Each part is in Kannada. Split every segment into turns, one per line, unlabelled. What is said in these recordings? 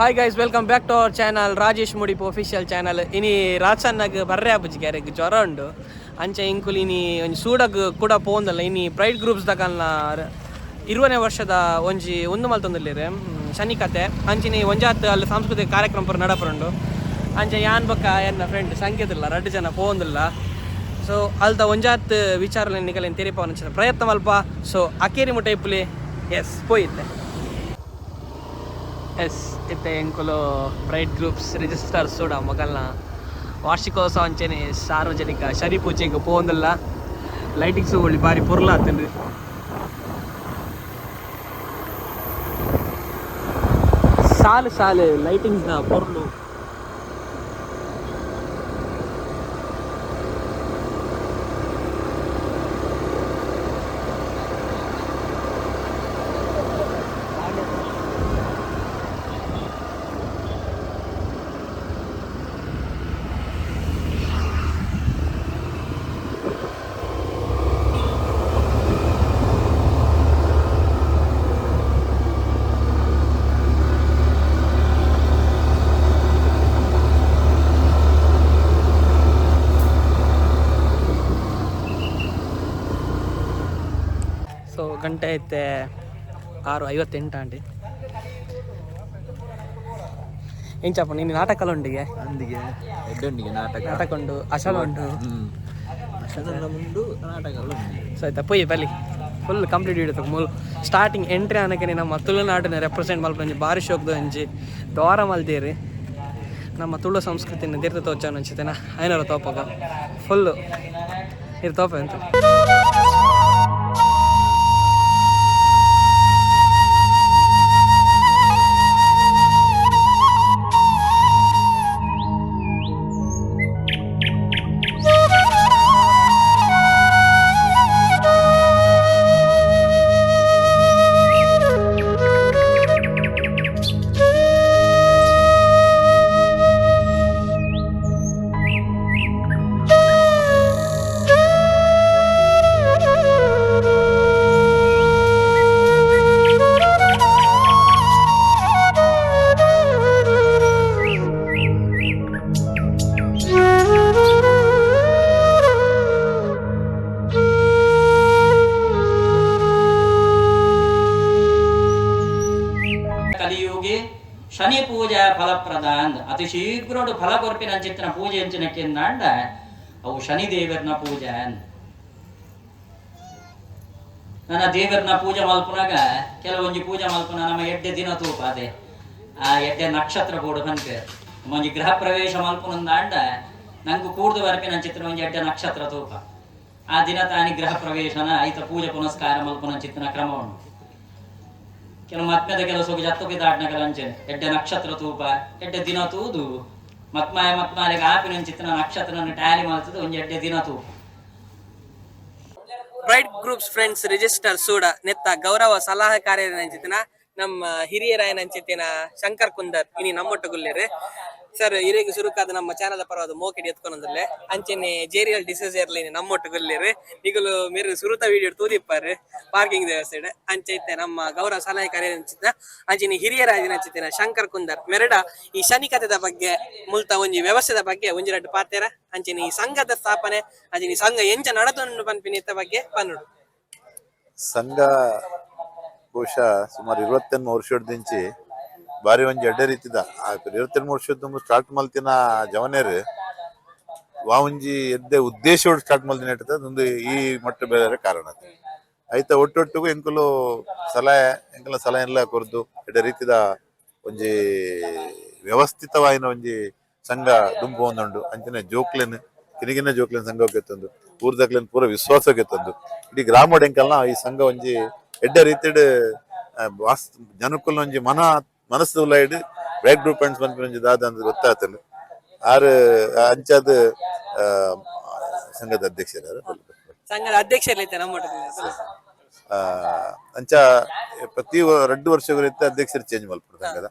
Hi guys welcome back to our channel Rajesh Mudipu official channel ಇನಿ ರಾಜಸನ್ನಾಗ ಬರ್ರೆ ಆಪುಜಿ ಗ್ಯಾರೆಗ್ ಜ್ವರ ಉಂಡು. ಅಂಚೆ ಇಂಕುಲ್ ಇನಿ ಒಂಜಿ ಸೂಡಗ್ ಕೂಡ ಪೋಂದಲ್ಲ ಇನಿ ಪ್ರೈಡ್ ಗ್ರೂಪ್ಸ್ ದಕಲ್ನ ಇರುವನೇ ವರ್ಷದ ಒಂಜಿ ಒಂದು ಮಲ್ತೊಂದುಲ್ಲೇರೆ ಶನಿ ಕತೆ ಅಂಚಿನಿ ಒಂಜಾತ್ ಅಲ್ಲಿ ಸಾಂಸ್ಕೃತಿಕ ಕಾರ್ಯಕ್ರಮ ಪೂರ ನಡಪರುಂಡು ಅಂಚೆ ಯಾನ್ ಬಕ್ಕ ಎನ್ನ ಫ್ರೆಂಡ್ ಸಂಕೇತಿಲ್ಲ ರಡ್ಡು ಜನ ಪೋಂದಿಲ್ಲ ಸೊ ಅಲ್ದ ಒಂಜಾತ್ ವಿಚಾರ ನಿಗಲೇನು ತೆರಿಪ ಪ್ರಯತ್ನ ಮಲ್ಪ. ಸೊ ಅಕೇರಿ ಮುಟ್ಟ ಎಸ್ ಪೋಯಿತ್ತೆ ಎಸ್ ಇತ್ತೆ ಎಂಕುಲು ಬ್ರೈಟ್ ಗ್ರೂಪ್ಸ್ ರಿಜಿಸ್ಟರ್ ಸೂಡ ಮಗಲ್ನ ವಾರ್ಷಿಕೋತ್ಸವ ಅಂಚೆನೆ ಸಾರ್ವಜನಿಕ ಶರಿ ಪೂಜೆಗೆ ಪೋಂದಿಲ್ಲ ಲೈಟಿಂಗ್ಸ್ ಒಳ್ಳೆ ಬಾರಿ ಪುರ್ಲ ಆತನ್ರಿ ಸಾಲು ಸಾಲು ಲೈಟಿಂಗ್ಸ್ನ ಪೊರ್ಲು ಸೊ ಗಂಟೆ ಐತೆ ಆರು ಐವತ್ತೆಂಟು ಆಂಟಿ. ಚಪ್ಪ ನೀನು ನಾಟಕ ಉಂಡಿಗೆ?
ಅಂದಿಗೆ ಎಡ್ಡುಂಡಿಗೆ ನಾಟಕ.
ನಾಟಕ ಉಂಡು ಅಸಲ ಉಂಡು.
ಹ್ಮ್. ನಾಟಕ
ಸೊ ಆಯ್ತಾ ಪೊಯ್ ಬಲಿ ಫುಲ್ ಕಂಪ್ಲೀಟ್ ಇಡ್ತು ಮೂಲ ಸ್ಟಾರ್ಟಿಂಗ್ ಎಂಟ್ರಿ ಅನ್ನಕ್ಕೆ ನಮ್ಮ ತುಳುನಾಡಿನ ರೆಪ್ರೆಸೆಂಟ್ ಮಲ್ಪಂಜಿ ಬಾರಿ ಶೋಕ್ದು ಅಂಜಿ ದ್ವಾರ ಮಲ್ದೇರಿ. ನಮ್ಮ ತುಳು ಸಂಸ್ಕೃತಿನ ತೀರ್ಥ ತೋಚ ಅಂಚಿತೇನ ಐನೂರ ತೋಪಗ ಫುಲ್ಲು ಇದು ತೋಪ ಅಂತ.
ಶನಿ ಪೂಜಾ ಫಲಪ್ರದ ಅಂದ. ಅತಿ ಶೀಘ್ರಡು ಫಲ ಕೊರ್ಪಿನ ಅಂಚಿತ್ತಿನ ಪೂಜೆ ಅಂಚಿನಕ್ಕಿಂದಾಂಡ ಅವು ಶನಿ ದೇವರನ ಪೂಜೆ ಅಂದ. ನನ್ನ ದೇವರನ್ನ ಪೂಜೆ ಮಲ್ಪುನಾಗ ಕೆಲವೊಂಜಿ ಪೂಜೆ ಮಲ್ಪುನ ನಮ್ಮ ಎಡ್ಡೆ ದಿನ ತೂಪ ಅದೇ. ಆ ಎಡ್ಡೆ ನಕ್ಷತ್ರ ಬೋಡು ಕನ್ಕ ಒಂಜಿ ಗೃಹ ಪ್ರವೇಶ ಮಲ್ಪುನಂದಾಂಡ ನಂಗೆ ಕೂಡ್ದು ಬರ್ಪಿನ ಚಿತ್ರ ಒಂಜಿ ಎಡ್ಡೆ ನಕ್ಷತ್ರ ತೂಪ. ಆ ದಿನ ತಾನಿ ಗೃಹ ಪ್ರವೇಶನ, ಐತ ಪೂಜೆ ಪುನಸ್ಕಾರ ಮಲ್ಪುನ ಚಿತ್ರನ ಕ್ರಮ ಉಂಟು. ಕೆಲವು ಮತ್ಮದ ಕೆಲಸೋಗಿ ಜತ್ತೋಗಿ ದಾಟ್ನಗಲ ಅಂಚೆನೆ ಎಡ್ಡೆ ನಕ್ಷತ್ರ ತೂಪ ಎಡ್ಡೆ ದಿನ ತೂದು ಮತ್ಮಾಯ ಮತ್ಮಾಲಿಗೆ ಆಪಿನ ಚಿತ್ರ ನಕ್ಷತ್ರನ ಟ್ಯಾಲಿ ಮಾಡ್ತದೆ ಒಂದು ಎಡ್ಡೆ ದಿನ ತೂಪ
ಬ್ರೈಟ್ ಗ್ರೂಪ್ಸ್ ಫ್ರೆಂಡ್ಸ್ ರಿಜಿಸ್ಟರ್ ಸೂಡ ನೆತ್ತ ಗೌರವ ಸಲಹೆಕಾರ್ಯ ಅಂಚಿತಿನ ನಮ್ಮ ಹಿರಿಯರಾಯನ ಅಂಚಿತ್ತಿನ ಶಂಕರ್ ಕುಂದರ್ ಇನಿ ನಮ್ಮೊಟ್ಟು ಗುಲ್ಲೇರಿ. ಸರ್ ಹಿರಿಯಗೆ ಸುರುಕಾದ ನಮ್ಮ ಚಾನಲ್ ಪರವಾದ ಮೋಕೆಡಿ ಎತ್ಕೊಂಡ್ರೆ ಅಂಚೆನೆ ಜೇರಿಯಲ್ ಡಿಸೀಸ್ ನಮ್ಮೊಟ್ಟು ಗುಲ್ಲೇರಿ. ಈಗಲೂ ಮೇರು ಸುರುತ ವಿಡಿಯೋ ತೂದಿಪ್ಪಾರು ಪಾರ್ಕಿಂಗ್ ವ್ಯವಸ್ಥೆ ಅಂಚೈತೆ ನಮ್ಮ ಗೌರವ ಸಲಹೆಕಾರಿ ಅಂಚಿತ್ತ ಅಂಚಿನ ಹಿರಿಯರಾಯನ ಅಂಚಿತ್ತಿನ ಶಂಕರ್ ಕುಂದರ್. ಮೆರಡ ಈ ಶನಿ ಕಥೆದ ಬಗ್ಗೆ, ಮುಲ್ತ ಒಂಜಿ ವ್ಯವಸ್ಥೆದ ಬಗ್ಗೆ ಒಂಜಿ ರಡ್ಡು ಪಾತೆರ. ಅಂಚಿನ ಈ ಸಂಘದ ಸ್ಥಾಪನೆ, ಅಂಚಿನ ಸಂಘ ಎಂಚ ನಡತೊಂಡು ಪನ್ಪಿನಿತ್ತ ಬಗ್ಗೆ ಪನ್ನುಡು
ಸಂಘ ಬಹುಶಃ ಸುಮಾರು ಇರುವತ್ತೆಂಟು ವರ್ಷದಿಂಚಿ ಬಾರಿ ಒಂಜಿ ಎಡ್ಡೆ ರೀತಿದ. ಇರುವತ್ತೆಂಟು ವರ್ಷದ ಸ್ಟಾರ್ಟ್ ಮಲ್ತಿನ ಜವನೇರು ವಾವುಂಜಿ ಎದ್ದೆ ಉದ್ದೇಶ ಸ್ಟಾರ್ಟ್ ಮಲ್ತಿನ ಇಟ್ಟದ ಈ ಮಟ್ಟ ಬೇರೆ ಕಾರಣ. ಐತ ಒಟ್ಟೊಟ್ಟಿಗೂ ಎಂಕಲು ಸಲಹೆ ಎಂಕಲ ಸಲಹೆ ಎಲ್ಲ ಕೊರ್ದು ಎಡ್ಡೆ ರೀತಿದ ಒಂಜಿ ವ್ಯವಸ್ಥಿತವಾಯಿನ ಒಂಜಿ ಸಂಘ ದುಂಬು ಒಂದುಂಡು ಅಂಚನೆ ಜೋಕ್ಲೆನ್ ಕಿರಿಗಿನ ಜೋಕ್ಲೆನ್ ಸಂಘ ಗೆತ್ತಂದು ಊರ್ದಕ್ಲೆನ್ ಪೂರ ವಿಶ್ವಾಸ ಗೆತ್ತಂದು ಇಡೀ ಗ್ರಾಮಡ್ ಎಂಕಲ್ನ ಈ ಸಂಘ ಒಂಜಿ ಎಡ್ಡೆ ರೀತಿಡ್ ವಾಸ್ ಜನಕ್ಕುಲ್ ಒಂಜಿ ಮನ ಮನಸ್ಸು ಲೈಡ್ ಬ್ರೇಕ್ ಗ್ರೂಪ್ ಪಾಯಿಂಟ್ಸ್ ಬಂದ್ ಒಂಜಿ ದಾದ ಅಂದ್ರೆ ಗೊತ್ತಾತನು ಆರು ಅಂಚಾದ ಸಂಘದ ಅಧ್ಯಕ್ಷರಾರು
ಸಂಘದ
ಅಂಚ ಪ್ರತಿ ವ- ಎರಡು ವರ್ಷಗಳಿಂದ ಅಧ್ಯಕ್ಷರು ಚೇಂಜ್ ಮಲ್ಪಡು ಸಂಘದ.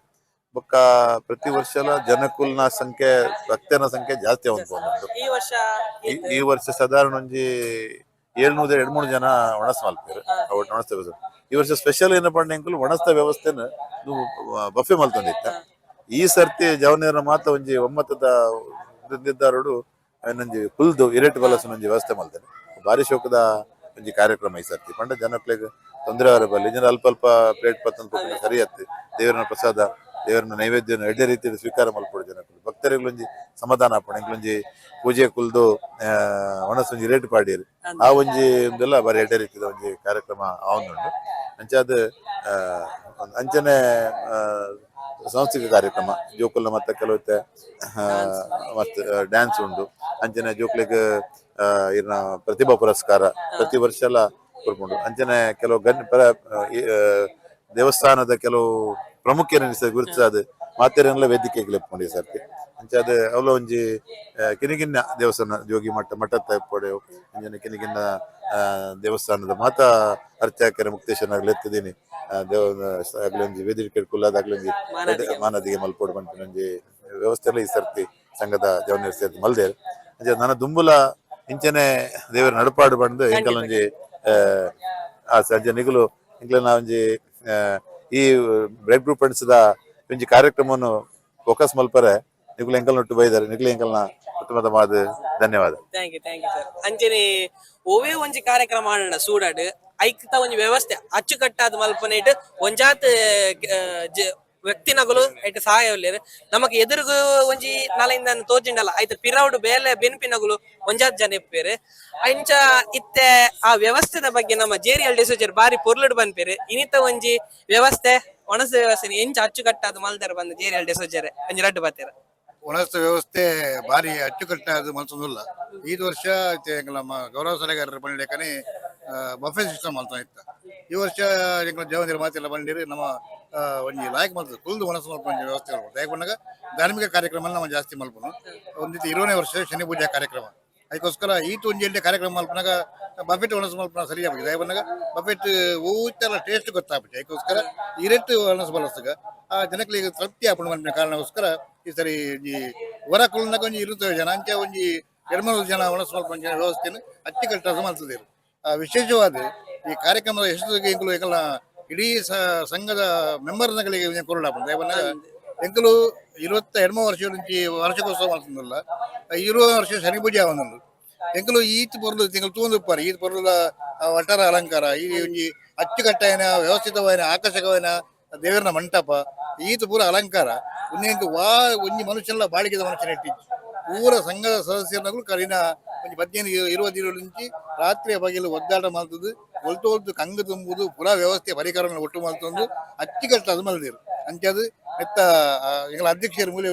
ಬೊಕ್ಕ ಪ್ರತಿ ವರ್ಷ ಜನಕುಲ್ನ ಸಂಖ್ಯೆ ಭಕ್ತನ ಸಂಖ್ಯೆ ಜಾಸ್ತಿ ಆಗುಂಟು
ಈ ವರ್ಷ
ಈ- ಈ ವರ್ಷ ಸಾಧಾರಣ ಒಂಜಿ ಏಳ್ನೂರ ಎರಡ್ ಮೂರು ಜನ ಒಣಸ್ ಮಾಲ್ತಾರೆ ಒಟ್ಟು ಒಣಸ್ತ ಸರ್ ಈ ವರ್ಷ ಸ್ಪೆಷಲ್ ಏನಪ್ಪ ಅಂಕಲ್ ಒಣಸ್ತ ವ್ಯವಸ್ಥೆನ ಬಫೆ ಮಲ್ತೊಂದಿತ್ತ ಈ ಸರ್ತಿ ಜವನೇರ ಮಾತ ಒಂಜಿ ಒಮ್ಮತದ ನಿರ್ಧಾರಡು ಒಂಜಿ ಕುಲ್ದು ಇರೇಟ್ ಬಲಸನ ಒಂಜಿ ವ್ಯವಸ್ಥೆ ಮಾಡ್ತಾರೆ ಭಾರಿ ಶೋಕದ ಒಂಜಿ ಕಾರ್ಯಕ್ರಮ ಈ ಸರ್ತಿ. ಪಂಡ ಜನಕ್ಲೆಗ್ ತೊಂದರೆ ಅವರ ಜನ ಅಲ್ಪ ಅಲ್ಪ ಪ್ಲೇಟ್ ಪತ್ತ ಸರಿ ಆಯ್ತು ದೇವರನ ಪ್ರಸಾದ ದೇವರನ ನೈವೇದ್ಯವನ್ನು ಎರಡೇ ರೀತಿಯಲ್ಲಿ ಸ್ವೀಕಾರ ಮಲ್ಪಡು ಜನಕ್ಕೆ ಭಕ್ತರಿಗೊಂಜಿ ಸಮಾಧಾನ ಆಪಣ ಇಂಗ್ಲೊಂಜಿ ಪೂಜೆ ಕುಲ್ದು ಒಣಸೊಂಜಿ ರೇಟ್ ಪಾಡಿಯರು. ಆ ಒಂಜಿ ಒಂದೆಲ್ಲ ಬಾರಿ ಎರಡೇ ರೀತಿಯ ಒಂಜಿ ಕಾರ್ಯಕ್ರಮ ಆವೊಂದುಂಡು ಅಂಚಾದ ಅಂಚನೆ ಸಾಂಸ್ಕೃತಿಕ ಕಾರ್ಯಕ್ರಮ. ಜೋಕುಲ್ನ ಮತ್ತೆ ಕೆಲವತ್ತೆ ಮತ್ತೆ ಡ್ಯಾನ್ಸ್ ಉಂಡು ಅಂಚನೆ ಜೋಕ್ಲಿಗೆ ಇರ್ನ ಪ್ರತಿಭಾ ಪುರಸ್ಕಾರ ಪ್ರತಿ ವರ್ಷ ಎಲ್ಲ ಕೊಡ್ಕೊಂಡು ಅಂಚನೆ ಕೆಲವು ಗಣ್ಯ ದೇವಸ್ಥಾನದ ಕೆಲವು ಪ್ರಮುಖ ಗುರುತಿಸಾದ ಮಾತೆರೆಲ್ಲ ವೇದಿಕೆಗೆ ಲೆಪ್ಕೊಂಡು ಈ ಸರ್ತಿ. ಅಂಚಾದ ಅವಲ ಒಂಜಿ ಕಿನಿಗಿನ್ನ ದೇವಸ್ಥಾನ ಜೋಗಿ ಮಠ ಮಠ ಪೊಡೆ ಇಂಜನೆ ಕಿನಿಗಿನ್ನ ದೇವಸ್ಥಾನದ ಮಾತ ಅರ್ಚಾಕರ ಮುಕ್ತೇಶ್ವರ ಎತ್ತಿದ್ದೀನಿ ದೇವ ಆಗ್ಲಿ ಒಂಜಿ ವೇದಿಕೆ ಕುಲ್ಲಾದ
ಮಾನದಿಗೆ.
ಮಲ್ಪೋಡು ಬಂಟಿನ ಒಂಜಿ ವ್ಯವಸ್ಥೆ ಎಲ್ಲ ಈ ಸರ್ತಿ ಸಂಘದ ಜವನ ಸೇರಿ ಮಲ್ದೇರು ಅಂಚ ನನ್ನ ದುಂಬುಲ ಇಂಚನೆ ದೇವರ ನಡಪಾಡು ಬಂದು ಎಂಕಲ್ ಒಂಜಿ ಆ, ಸಂಜೆ ನಿಗಲು ಇಂಕ್ಲೆನ ಒಂಜಿ ಆ, ಈ ಬ್ರೆಡ್ ಗ್ರೂಪ್ ದ ಒಂಜಿ ಕಾರ್ಯಕ್ರಮವನ್ನು ಫೋಕಸ್ ಮಲ್ಪರೆ. ನಿಗುಲು ಎಂಕಲ್ ನೊಟ್ಟು ಬೈದಾರೆ. ನಿಗುಲು ಎಂಕಲ್ನ ಉತ್ತಮದ ಮಾದ ಧನ್ಯವಾದ.
Thank you thank you sir Anjani ಒವೇ ಒಂಜಿ ಕಾರ್ಯಕ್ರಮ ಆಡಣ, ಸೂಡಾಡ್. ಐಕ್ತ ಒಂಜಿ ವ್ಯವಸ್ಥೆ ಅಚ್ಚುಕಟ್ಟಾದ ಮಲ್ಪನೆಟ್ ಒಂಜಾತ್ ಆ, ನಗಲು ವ್ಯಕ್ತಿನಗಳು ಐಟ್ ಸಹಾಯ ನಮಗೆ ನಮಕ್ ಎದುರುಗು ಒಂಜಿ ನಾಲೆಯಿಂದ ತೋಜಿಂಡಲ್ಲ. ಐತ ಪಿರೌಡ್ ಬೇಲೆ ಬೆನ್ಪಿನಗುಲು ಒಂಜಾತ್ ಜನ ಇಪ್ಪೇರು. ಅಂಚ ಇತ್ತೆ ಆ ವ್ಯವಸ್ಥೆದ ಬಗ್ಗೆ ನಮ್ಮ ಜೇರಿ ಡಿಸೋಜರ್ ಬಾರಿ ಪೊರ್ಲುಡ್ ಬಂದ್ಪೇರು. ಇನಿತ ಒಂಜಿ ವ್ಯವಸ್ಥೆ ಒಣಸ ವ್ಯವಸ್ಥೆ ಎಂಚ ಅಚ್ಚುಕಟ್ಟಾದ ಮಲ್ದಾರ ಬಂದ್ ಜೇರಿ ಡಿಸೋಜರ್ ಒಂಜಿ ರಡ್ಡು ಬರ್ತೀರ
ಒಣಸ್ತ ವ್ಯವಸ್ಥೆ ಬಾರಿ ಅಚ್ಚುಕಟ್ಟಾದ ಮಲ್ತೊಂದುಲ್ಲ. ಈ ವರ್ಷ ನಮ್ಮ ಗೌರವ ಸಲಹೆಗಾರರ ಬಂಡಿಕನೆ ಬಫೆ ಸಿಸ್ಟಮ್ ಮಲ್ತಾ ಇತ್ತ ಈ ವರ್ಷ ಜವಾಬ್ದಾರಿ ಮಾತಿಲ್ಲ ಬಂದಿರಿ ನಮ್ಮ ಒಂಜಿ ಲಾಯಕ್ ಮಲ್ತದ ಕುಲ್ದು ಮನಸ್ಸು ಮಲ್ಪ ವ್ಯವಸ್ಥೆ ಮಾಡ್ಬೋದು ಯಾಕೆ ಬಂದಾಗ ಧಾರ್ಮಿಕ ಕಾರ್ಯಕ್ರಮ ನಾವು ಜಾಸ್ತಿ ಮಲ್ಪನು. ರೀತಿ ಇರೋನೇ ವರ್ಷ ಶನಿ ಪೂಜಾ ಕಾರ್ಯಕ್ರಮ. ಅದಕ್ಕೋಸ್ಕರ ಈತ ಒಂಜಿ ಎಲ್ಲಿ ಕಾರ್ಯಕ್ರಮ ಮಲ್ಪನಾಗ ಬಫೆಟ್ ಒಣಸ ಸರಿ ಆಗಿದೆ ಯಾಕೆ ಬಂದಾಗ ಬಫೆಟ್ ಊತ್ತೆಲ್ಲ ಟೇಸ್ಟ್ ಗೊತ್ತಾಗ್ಬಿಟ್ಟು ಅದಕ್ಕೋಸ್ಕರ ಇರಟ್ಟು ಒಣಸ ಬಳಸ್ದಾಗ ಆ ಜನಕ್ಕೆ ತೃಪ್ತಿ ಆಗ್ಬಿಟ್ಟು ಮಲ್ಪಿನ ಕಾರಣಕ್ಕೋಸ್ಕರ ಈ ಸರಿ ಈ ಹೊರ ಕುಲ್ನಾಗ ಒಂಜಿ ಇರುತ್ತವೆ ಜನ. ಅಂಚೆ ಒಂಜಿ ಎರಡ್ಮೂರು ಜನ ಒಣಸ ಮಲ್ಪ ಜನ ವ್ಯವಸ್ಥೆಯನ್ನು ಅಚ್ಚುಕಟ್ಟಾದ ಮಲ್ತದೇರು ಆ, ವಿಶೇಷವಾದ ಈ ಕಾರ್ಯಕ್ರಮದ ಯಶಸ್ಸಿಗೆ ಈಗಲೂ ಎಂಕಲ ಇಡೀ ಸ- ಸಂಘದ ಮೆಂಬರ್ಗಳಿಗೆ ಕೊರಡಾಪಂತ ಯಾಕಂದ್ರೆ ಎಂಕಲು ಇರುವತ್ತ ಎರಡ್ಮೂರು ವರ್ಷ నుంచి ವಾರ್ಷಿಕೋತ್ಸವ ಮಾಡ್ತಂದಲ್ಲ ಇರುವ ವರ್ಷ ಶನಿ ಪೂಜೆ ಅವನೊಂದು ಎಂಕಲು ಈತ್ ಪೊರ್ಲು ತಿಂಗಳು ತೂಂದುಪ್ಪಾರು ಈತ್ ಪೊರ್ಲ ವಟಾರ ಅಲಂಕಾರ ಈ ಒಂಜಿ ಅಚ್ಚುಕಟ್ಟಾಯನ ವ್ಯವಸ್ಥಿತವಾದ ಆಕರ್ಷಕವಾದ ದೇವರನ ಮಂಟಪ ಈತ ಪೂರ ಅಲಂಕಾರ ಒಂದೆಂಕು ವಾ ಒಂಜಿ ಮನುಷ್ಯನ ಬಾಳಿಕೆದ ಮನುಷ್ಯನ ಇಟ್ಟಿದ್ದು ಪೂರ ಸಂಘದ ಸದಸ್ಯರಗಳು ಕರಿನ ಒಂಜಿ ಪದ್ಯನ ಇರುವದು ಇರುವ నుంచి ರಾತ್ರಿಯ ಬಗೆಲು ಒದ್ದಾಟ ಮಾಡ್ತದ್ದು ಒಲ್ತು ಒಲ್ತು ಕಂಗು ತುಂಬುದು ಪುರ ವ್ಯವಸ್ಥೆ ಪರಿಕರ ಒಟ್ಟು ಮಾಡ್ತಂದು ಅದು ಮಲ್ದಿರು. ಅಂಚದು ಮೆತ್ತ ಎಂಗಳ ಅಧ್ಯಕ್ಷರು ಮೂಲೆ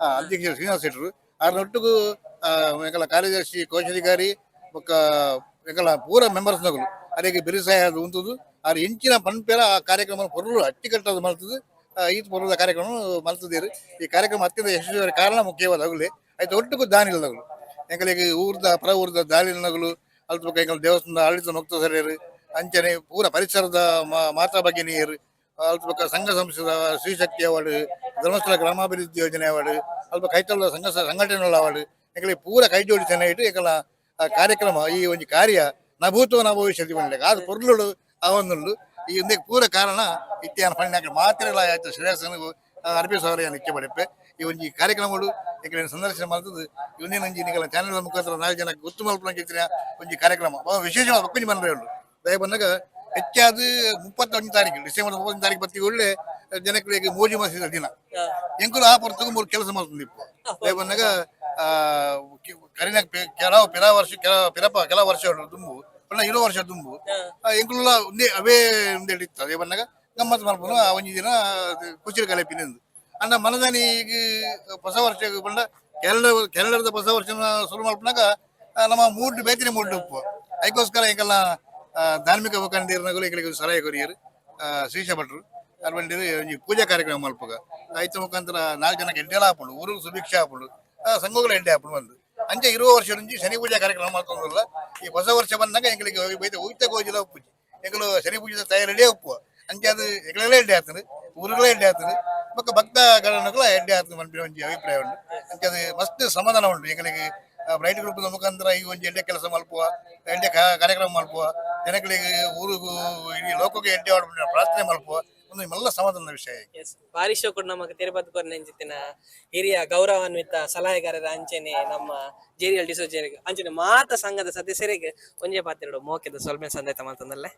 ಆ, ಅಧ್ಯಕ್ಷರು ಶ್ರೀನಿವಾಸ ಶೆಟ್ಟರು. ಅವ್ರನ್ನೊಟ್ಟಿಗೂ ಎಂಕಲ ಕಾರ್ಯದರ್ಶಿ ಕೋಶಾಧಿಕಾರಿ ಬೊಕ್ಕ ಎಂಕಲ ಪೂರ ಮೆಂಬರ್ಸ್ ನಗಲು. ಅರೆಗೆ ಬಿರುಸಾಯ ಅದು ಉಂತುದು. ಅವ್ರ ಹೆಂಚಿನ ಪನ್ಪೆರ ಆ ಕಾರ್ಯಕ್ರಮ ಪೊರ್ಲು ಅದು ಮಲ್ತದು. ಈ ಪೊರ್ಲದ ಕಾರ್ಯಕ್ರಮ ಮಲ್ತದಿರು. ಈ ಕಾರ್ಯಕ್ರಮ ಅತ್ಯಂತ ಯಶಸ್ವಿ ಕಾರಣ ಮುಖ್ಯವಾದ ಅಗಲೇ ಆಯ್ತು ಒಟ್ಟಿಗೂ ದಾನಿಲ್ ನಗಲು. ಎಂಕಲಿಗೆ ಊರ್ದ ಪರ ಊರ್ದ ದಾಳಿನ ನಗಲು ಅಲ್ತ ಬೊಕ್ಕ ಎಂಕಲ ದೇವಸ್ಥಾನದ ಆಡಳಿತ ನೊಕ್ತ ಸರಿಯರು ಅಂಚನೆ ಪೂರ ಪರಿಸರದ ಮಾತಾ ಬಗ್ಗೆ ನೀರು ಅಲ್ಪ ಸಂಘ ಸಂಸ್ಥೆದ ಶ್ರೀಶಕ್ತಿ ಅವಾರ್ಡ್, ಧರ್ಮಸ್ಥಳ ಗ್ರಾಮಾಭಿವೃದ್ಧಿ ಯೋಜನೆ ಅವಾರ್ಡ್ ಅಲ್ಪ ಕೈತಲ್ಲ ಸಂಘ ಸಂಘಟನೆಗಳ ಅವಾರ್ಡ್. ಎಂಕಲೆ ಪೂರ ಕೈ ಜೋಡಿಸನೆ ಇಟ್ಟು ಎಂಕಲ ಕಾರ್ಯಕ್ರಮ, ಈ ಒಂದು ಕಾರ್ಯ ನಭೂತೋ ನ ಭವಿಷ್ಯದ ಬಂಡ್ಲೆ ಆದ ಪೊರ್ಲುಡು ಒಂದು ಈ ಒಂದೇ ಪೂರ ಕಾರಣ ಇತ್ಯಾನ ಪಣ್ಯಾಕ ಮಾತ್ರ ಶ್ರೇಯಸ್ಸನ್ನು ಅರ್ಪಿಸೋರೆ ನಿತ್ಯ ಬಡಿಪೆ ಈ ಒಂಜಿ ಕಾರ್ಯಕ್ರಮಗಳು ಎಂಕಲೆ ಸಂದರ್ಶನ ಮಾಡ್ತದ್ದು ಇವನೇ ನಂಜಿ ನಿಗಲ ಚಾನೆಲ್ ಮುಖಾಂತರ ನಾಲ್ಕು ಜನಕ್ಕೆ ಗೊತ್ತು ಮಲ್ಪನ ಒಂಜಿ ಕಾರ್ಯಕ್ರಮ. ವಿಶೇಷವಾಗಿ ವಿಶೇಷವಾದ ಒಕ್ಕಂಜಿ ಮನರೇ ಉಂಡು ದಯ ಬಂದಾಗ ಹೆಚ್ಚಾದ ಮುಪ್ಪತ್ತೊಂದು ತಾರೀಕು ಡಿಸೆಂಬರ್ ಮುಪ್ಪತ್ತೊಂದು ತಾರೀಕು ಬರ್ತೀವಿ. ಒಳ್ಳೆ ಜನಗಳಿಗೆ ಮೋಜು ಮಾಡಿಸಿದ ದಿನ. ಎಂಕುಲು ಆ ಪರ್ತಕ್ಕೂ ಮೂರು ಕೆಲಸ ಮಾಡ್ತೀನಿ ಇಪ್ಪು. ದಯ ಬಂದಾಗ ಕರಿನ ಕೆಲವು ಪೆರ ವರ್ಷ ಕೆಲ ಪಿರಪ ಕೆಲ ವರ್ಷ ತುಂಬು ಪುನಃ ಇರೋ ವರ್ಷ ತುಂಬು ಎಂಕುಲ ಒಂದೇ ಅವೇ ಒಂದೇ ಇತ್ತು ಅದೇ ಬಂದಾಗ ಗಮ್ಮತ್ ಮಾಡ್ಬೋದು. ಆ ಒಂದು ದಿನ ಕುಚಿರ ಕಲೆಪಿನಿಂದು ಅಣ್ಣ ಈಗ ಹೊಸ ವರ್ಷ ಬಂದ. ಕೆರಳ ಕೆರಳದ ಹೊಸ ವರ್ಷ ಶುರು ಮಾಡ್ಕೊಂಡಾಗ ನಮ್ಮ ಮೂಡ್ ಬೇತಿನ ಮೂಡ್ ಉಪ್ಪು. ಅದಕ್ಕೋಸ್ಕರ ಈಗೆಲ್ಲ ಧಾರ್ಮಿಕ ಮುಖಂಡರು ಎಂಗಳಿಗೆ ಸಲಹೆ ಕೊರಿಯರು ಶ್ರೀಶ ಭಟ್ರು. ಅದ್ರ ಬಂದಿರು ಒಂಜಿ ಪೂಜಾ ಕಾರ್ಯಕ್ರಮ ಮಲ್ಪಗ ಆಯ್ತು ಮುಖಾಂತರ ನಾಲ್ಕು ಜನಕ್ಕೆ ಎಡ್ಡೆಲ್ಲ ಹಾಕೊಂಡು ಊರು ಸುಭಿಕ್ಷೆ ಹಾಕೊಂಡು ಸಂಘಗಳ ಎಡ್ಡೆ ಹಾಕೊಂಡು ಬಂದು. ಅಂಚೆ ಇರುವ ವರ್ಷ నుంచి ಶನಿ ಪೂಜಾ ಕಾರ್ಯಕ್ರಮ ಮಾಡ್ಕೊಂಡಲ್ಲ ಈ ಹೊಸ ವರ್ಷ ಬಂದಾಗ ಎಂಗಳಿಗೆ ಬೈತೆ ಉಯ್ತ ಗೋಜಿಲ ಉಪ್ಪುಜಿ ಎಂಗಳು ಶನಿ ಪೂಜೆ ತಯಾರಿಡೇ ಉಪ್ಪು. ಅಂಚೆ ಅದು ಎಗಳೆಲ್ಲ ಎಡ್ಡೆ ಹಾಕ್ತಾರೆ ಊರುಗಳೇ ಎಡ್ಡೆ ಆಗ್ತದೆ ಬೊಕ್ಕ ಭಕ್ತಗಣಗಳ ಎಡ್ಡೆ ಆಗ್ತದೆ ಒಂದು ಒಂಜಿ ಅಭಿಪ್ರಾಯ ಉಂಟು ಅಂಚೆ ಅದು ಮಸ್ತ್ ಸಮಾಧಾನ ಉಂಟು. ಈಗಲಿಗೆ ಬ್ರೈಟ್ ಗ್ರೂಪ್ ಮುಖಾಂತರ ಈ ಒಂಜಿ ಎಡ್ಡೆ ಕೆಲಸ ಮಲ್ಪುವ ಎಡ್ಡೆ ಕಾರ್ಯಕ್ರಮ ಮಲ್ಪುವ, ಜನಗಳಿಗೆ ಊರಿಗೂ, ಇಡೀ ಲೋಕಕ್ಕೆ ಎಡ್ಡೆ ಆಡ್ಬಿಟ್ಟು ಪ್ರಾರ್ಥನೆ ಮಲ್ಪುವ, ಒಂದು ಮಲ್ಲ ಸಮಾಧಾನದ ವಿಷಯ
ಭಾರಿ ಬಾರಿ ಶೋ ಕೂಡ ನಮಗೆ ತಿರುಪತಿ ಕೊರ್ನೆಂಚಿತ್ತಿನ ಹಿರಿಯ ಗೌರವಾನ್ವಿತ ಸಲಹೆಗಾರರ ಅಂಚನೆ ನಮ್ಮ ಜೇರಿಯಲ್ ಡಿಸೋಜರಿಗೆ ಅಂಚನೆ ಮಾತ ಸಂಘದ ಸದಸ್ಯರಿಗೆ ಒಂಜೆ ಪಾತ್ರೆಡು ಮೋಕೆದ ಸ್ವಲ್ಪ ಸಂದೇತ ಮಾತಂದಲ್ಲೇ.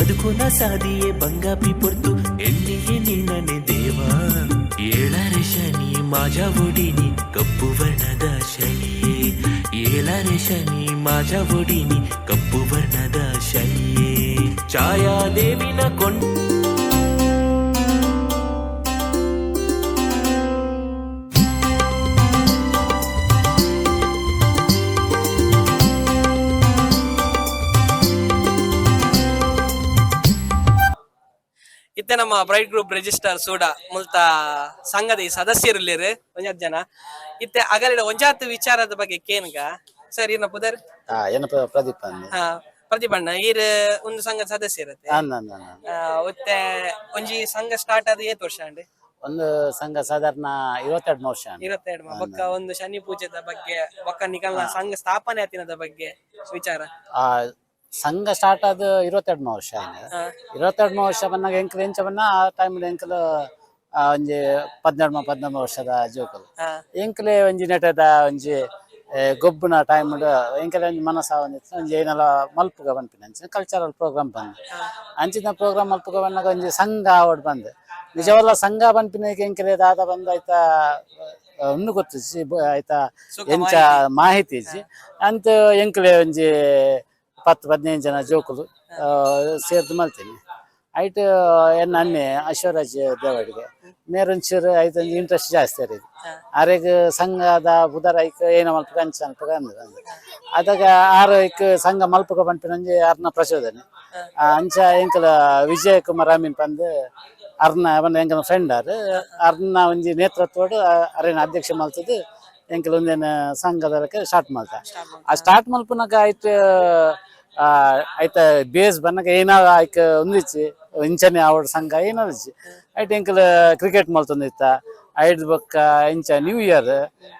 ಬದುಕುನ ಸಾದಿಯೇ ಬಂಗಾಪಿ ಪೊರ್ತು, ಎಲ್ಲಿಯೇ ನಿನ್ನನೆ ದೇವಾ. ಏಳರೆ ಶನಿ, ಮಾಜ ಒಡಿನಿ, ಕಪ್ಪು ವರ್ಣದ ಶನಿಯೇ. ಏಳರೆ ಶನಿ, ಮಾಜ ಒಡಿನಿ, ಕಪ್ಪು ವರ್ಣದ ಶನಿಯೇ. ಛಾಯಾದೇವಿನ ಕೊಂಡು
ನಮ್ಮ ಬ್ರೈಟ್ ಗ್ರೂಪ್ ರಿಜಿಸ್ಟರ್ ಸೂಡ ಮುಲ್ತ ಸಂಘದ ಈ ಸದಸ್ಯರುಲ್ಲಿರು ಒಂಜಾತ್ ಜನ. ಇತ್ತೆ ಅಗಲಿಡ ಒಂಜಾತ್ ವಿಚಾರದ ಬಗ್ಗೆ ಕೇನ್ಗ? ಸರ್ ಇರ್ನ ಪುದರ್.
ಪ್ರದೀಪ್
ಹಾ ಈರ್ ಒಂದು ಸಂಘದ
ಸದಸ್ಯ
ಇರುತ್ತೆ? ಒತ್ತೆ ಒಂಜಿ ಸಂಘ ಸ್ಟಾರ್ಟ್ ಆದ ಏತ್ ವರ್ಷ ಅಂಡಿ?
ಒಂದು ಸಂಘ ಸಾಧಾರಣ ಇವತ್ತೆರಡು ವರ್ಷ.
ಇರತ್ತೆರಡು ಬೊಕ್ಕ ಒಂದು ಶನಿ ಪೂಜೆದ ಬಗ್ಗೆ ಬೊಕ್ಕ ನಿಗಲ್ನ ಸಂಘ ಸ್ಥಾಪನೆ ಆತಿನದ ಬಗ್ಗೆ ವಿಚಾರ.
ಆ ಸಂಘ ಸ್ಟಾರ್ಟ್ ಆದ ಇರುವತ್ತೆರಡು ವರ್ಷ ಆಯ್ತು
ಹಾ.
ಇರುವತ್ತೆರಡು ವರ್ಷ ಬಂದಾಗ ಎಂಕಲ್ ಎಂಚ ಬನ್ನ ಆ ಟೈಮ್ ಎಂಕಲ್ ಒಂಜಿ ಪದ್ನೆರಡು ಪದ್ನೊಂದು ವರ್ಷದ ಜೋಕಲ್. ಎಂಕಲೆ ಒಂಜಿ ನೆಟದ ಒಂಜಿ ಗೊಬ್ಬನ ಟೈಮ್ ಎಂಕಲೆ ಒಂಜಿ ಮನಸ್ಸ ಒಂದಿತ್ತು. ಒಂಜಿ ಏನೆಲ್ಲ ಮಲ್ಪುಗ ಬಂದ್ಪಿನ ಅಂಚಿನ ಕಲ್ಚರಲ್ ಪ್ರೋಗ್ರಾಮ್ ಬಂದು. ಅಂಚಿನ ಪ್ರೋಗ್ರಾಮ್ ಮಲ್ಪುಗ ಬಂದಾಗ ಒಂಜಿ ಸಂಘ ಅವಡ್ ಬಂದು. ನಿಜವಲ್ಲ ಸಂಘ ಬಂದ್ಪಿನ ಎಂಕಲೆ ದಾದ ಬಂದ ಆಯ್ತಾ ಒಂದು ಗೊತ್ತಿಸಿ ಆಯ್ತಾ ಎಂಚ ಮಾಹಿತಿ. ಅಂತ ಎಂಕಲೆ ಒಂಜಿ ಪತ್ತು ಹದಿನೈದು ಜನ ಜೋಕುಲು ಸೇರ್ದು ಮಾಡ್ತೀನಿ. ಐಟ್ ಎನ್ನ ಅನ್ನೆ ಅಶ್ವರಾಜ್ ದೇವಡಿಗೆ ಮೇರೊಂಚೂರು ಐತ ಇಂಟ್ರೆಸ್ಟ್ ಜಾಸ್ತಿ ಅರಿಗೆ ಆರೆಗ್ ಸಂಘದ ಬುಧರ ಐಕ್, ಏನ ಮಲ್ಪಗ ಅಂಚ. ಅದಾಗ ಆರು ಐಕ್ ಸಂಘ ಮಲ್ಪಕ ಬಂಪಿನಂಜಿ ಅರ್ನ ಪ್ರಚೋದನೆ. ಅಂಚ ಎಂಕಲ ವಿಜಯ್ ಕುಮಾರ್ ಅಮೀನ್ ಪಂದ್, ಅರ್ನ, ಅವನ ಫ್ರೆಂಡ್ ಆರ್. ಅರ್ನ ಒಂಜಿ ನೇತೃತ್ವ ಅರೇನ ಅಧ್ಯಕ್ಷ ಮಲ್ತದ್ ಎಂಕಲ್ ಒಂದೇನ ಸಂಘದಕ್ಕೆ ಸ್ಟಾರ್ಟ್ ಮಲ್ತ ಆ ಸ್ಟಾರ್ಟ್ ಆಯ್ತು ಆ ಆಯ್ತ ಬೇಸ್ ಬನ್ನಗ ಏನಾರ ಆಯ್ಕ ಒಂದಿಚ್ಚಿ ಇಂಚನೆ ಆವಡ್ ಸಂಘ ಏನಾರ ಆಯ್ತು ಎಂಕಲ್ ಕ್ರಿಕೆಟ್ ಮಲ್ತೊಂದಿತ್ತ ಐಡ್ ಬೊಕ್ಕ ಇಂಚ ನ್ಯೂ ಇಯರ್